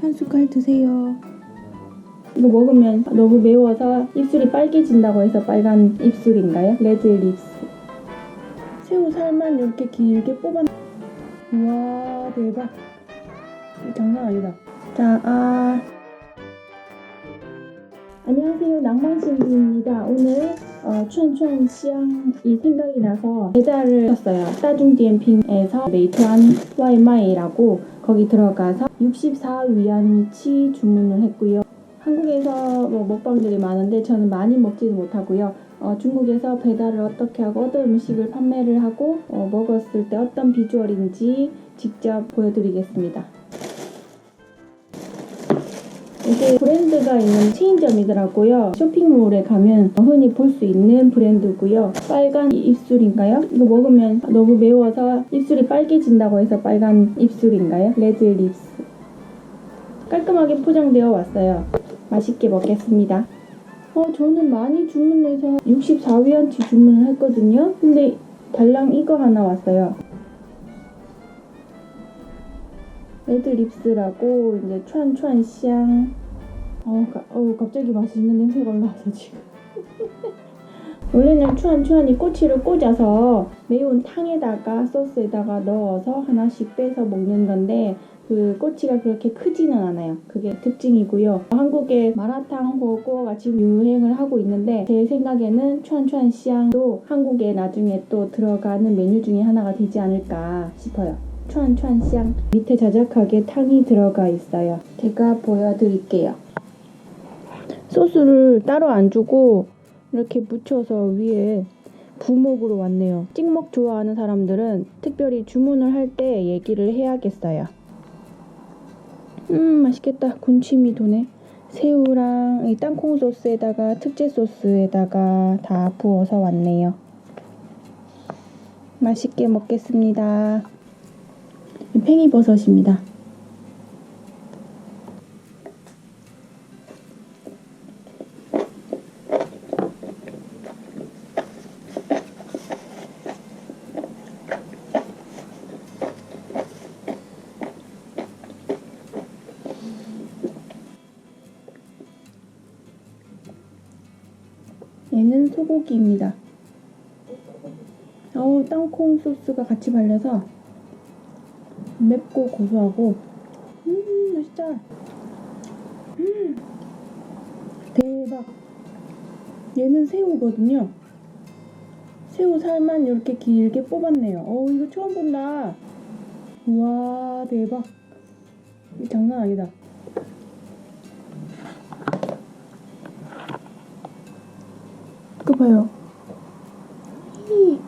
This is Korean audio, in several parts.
한 숟갈 드세요. 이거 먹으면 너무 매워서 입술이 빨개진다고 해서 빨간 입술인가요? 레드 립스. 새우 살만 이렇게 길게 뽑아. 우와 대박. 이거 장난 아니다. 자, 아. 안녕하세요. 낭만신비입니다. 오늘 어, 춘춘시향이 생각이 나서 배달을 했어요. 따중 디엠핑에서 메이트한 와이마이라고 거기 들어가서 64위안치 주문을 했고요. 한국에서 뭐 먹방들이 많은데 저는 많이 먹지는 못하고요. 어, 중국에서 배달을 어떻게 하고 어떤 음식을 판매를 하고 어, 먹었을 때 어떤 비주얼인지 직접 보여드리겠습니다. 이게 브랜드가 있는 체인점이더라고요. 쇼핑몰에 가면 흔히 볼 수 있는 브랜드고요. 빨간 입술인가요? 이거 먹으면 너무 매워서 입술이 빨개진다고 해서 빨간 입술인가요? 레드 립스. 깔끔하게 포장되어 왔어요. 맛있게 먹겠습니다. 어, 저는 많이 주문해서 64위안치 주문을 했거든요. 근데 달랑 이거 하나 왔어요. 레드 립스라고 이제 촨촨香어, 가, 어 갑자기 맛있는 냄새가 올라와서 지금 원래는 촨촨이 꼬치를 꽂아서 매운 탕에다가 소스에다가 넣어서 하나씩 빼서 먹는 건데 그 꼬치가 그렇게 크지는 않아요. 그게 특징이고요. 한국의 마라탕 호거가 지금 유행을 하고 있는데 제 생각에는 촨촨香도 한국에 나중에 또 들어가는 메뉴 중에 하나가 되지 않을까 싶어요. 촨촨香밑에 자작하게 탕이 들어가 있어요. 제가 보여드릴게요. 소스를 따로 안 주고 이렇게 묻혀서 위에 부먹으로 왔네요. 찍먹 좋아하는 사람들은 특별히 주문을 할 때 얘기를 해야겠어요. 음 맛있겠다. 군침이 도네. 새우랑 이 땅콩 소스에다가 특제 소스에다가 다 부어서 왔네요. 맛있게 먹겠습니다. 팽이버섯입니다. 얘는 소고기입니다. 어우, 땅콩 소스가 같이 발려서 맵고 고소하고. 음 맛있다. 음 대박. 얘는 새우거든요. 새우 살만 이렇게 길게 뽑았네요. 어우 이거 처음 본다. 우와 대박. 이거 장난 아니다. 이거 봐요 히.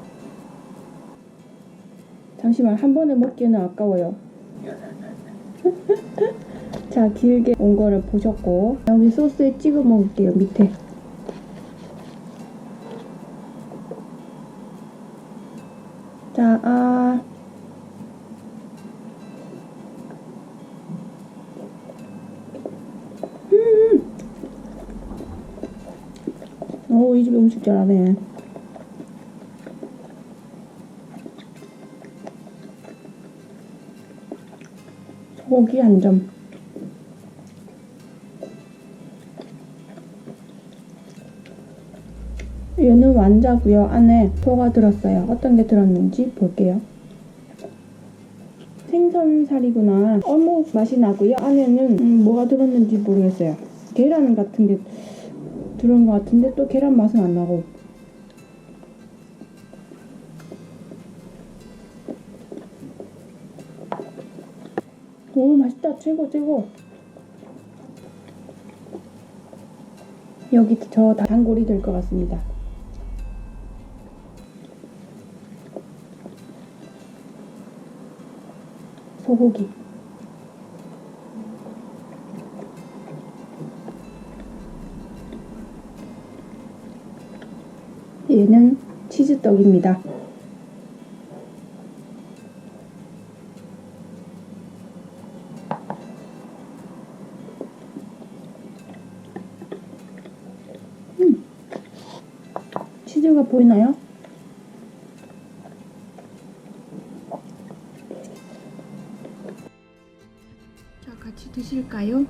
잠시만 한 번에 먹기는 아까워요. 자 길게 온 거를 보셨고 여기 소스에 찍어 먹을게요 밑에. 자 아. 음. 오, 이 집에 음식 잘하네. 고기 한 점. 얘는 완자고요. 안에 소가 들었어요. 어떤 게 들었는지 볼게요. 생선살이구나. 어묵 맛이 나고요. 안에는 음, 뭐가 들었는지 모르겠어요. 계란 같은 게 들어온 것 같은데 또 계란 맛은 안 나고. 최고 최고. 여기 저 단골이 될 것 같습니다. 소고기. 얘는 치즈떡입니다 치즈가 보이나요? 자, 같이 드실까요?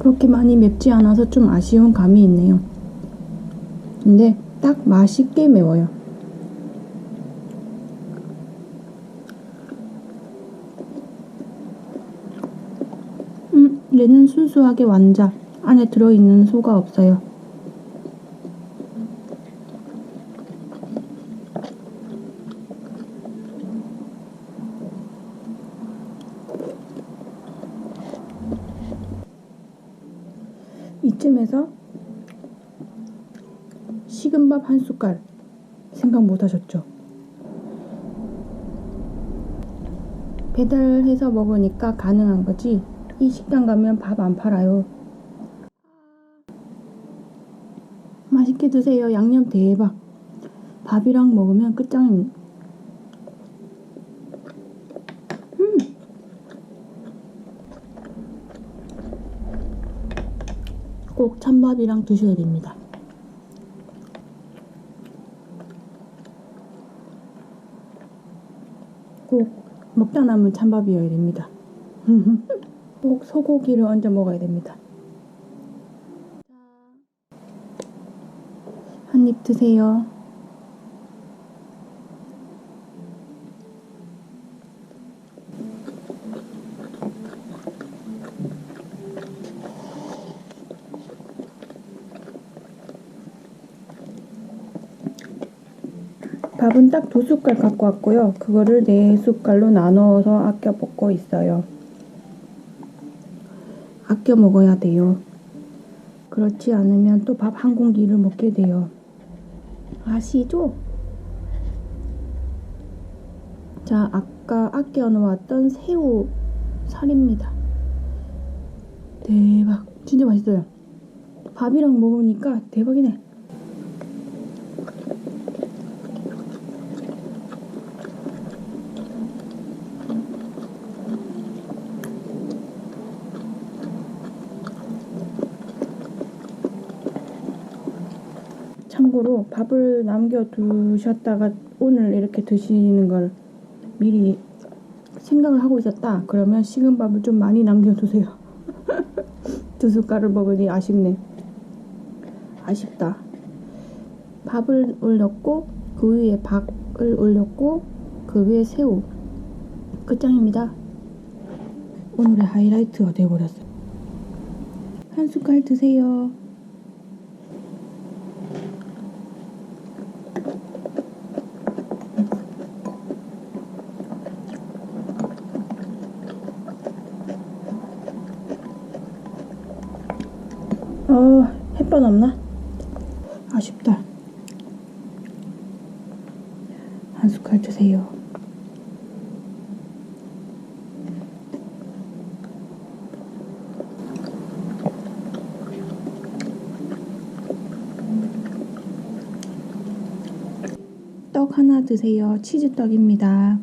그렇게 많이 맵지 않아서 좀 아쉬운 감이 있네요. 근데 딱 맛있게 매워요. 음, 얘는 순수하게 완자. 안에 들어있는 소가 없어요. 이쯤에서 식은 밥 한 숟갈 생각 못 하셨죠? 배달해서 먹으니까 가능한 거지? 이 식당 가면 밥 안 팔아요. 맛있게 드세요. 양념 대박. 밥이랑 먹으면 끝장입니다 꼭 찬밥이랑 드셔야 됩니다. 꼭 먹다 남은 찬밥이어야 됩니다. 꼭 소고기를 얹어 먹어야 됩니다. 한 입 드세요. 밥은 딱 두 숟갈 갖고 왔고요. 그거를 네 숟갈로 나눠서 아껴 먹고 있어요. 아껴 먹어야 돼요. 그렇지 않으면 또 밥 한 공기를 먹게 돼요. 아시죠? 자, 아까 아껴 놓았던 새우 살입니다. 대박. 진짜 맛있어요. 밥이랑 먹으니까 대박이네. 참고로 밥을 남겨두셨다가 오늘 이렇게 드시는 걸 미리 생각을 하고 있었다. 그러면 식은 밥을 좀 많이 남겨두세요. 두 숟갈을 먹으니 아쉽네. 아쉽다. 밥을 올렸고 그 위에 밥을 올렸고 그 위에 새우. 끝장입니다. 오늘의 하이라이트가 되어버렸어요. 한 숟갈 드세요. 어, 햇반 없나? 아쉽다. 한 숟갈 주세요. 떡 하나 드세요. 치즈떡입니다.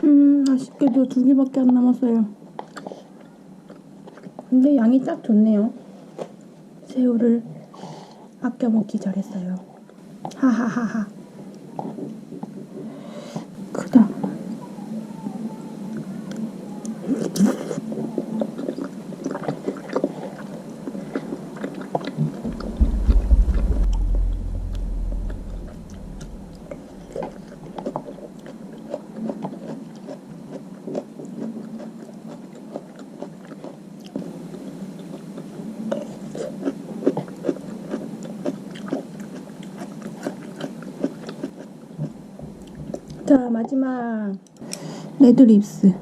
하나 더 있어요. 음, 아쉽게도 두 개밖에 안 남았어요. 근데 양이 딱 좋네요. 새우를 아껴 먹기 잘했어요. 하하하하. 크다. 자 마지막 레드립스입니다.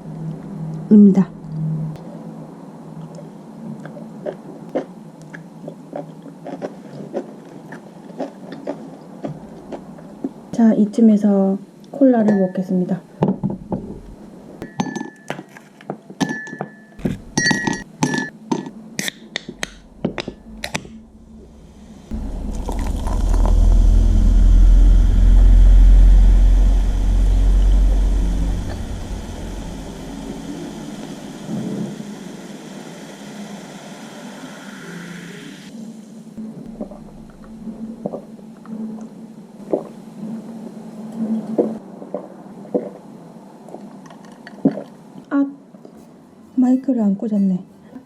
자 이쯤에서 콜라를 먹겠습니다. 아 마이크를 안 꽂았네.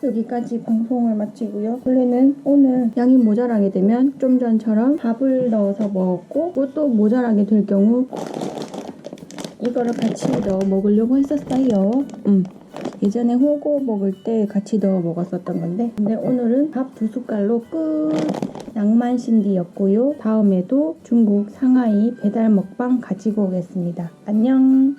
여기까지 방송을 마치고요. 원래는 오늘 양이 모자라게 되면 좀 전처럼 밥을 넣어서 먹었고 또 모자라게 될 경우 이거를 같이 넣어 먹으려고 했었어요. 음. 예전에 호고 먹을 때 같이 넣어 먹었었던 건데 근데 오늘은 밥 두 숟갈로 끝 낭만 신디였고요. 다음에도 중국 상하이 배달 먹방 가지고 오겠습니다. 안녕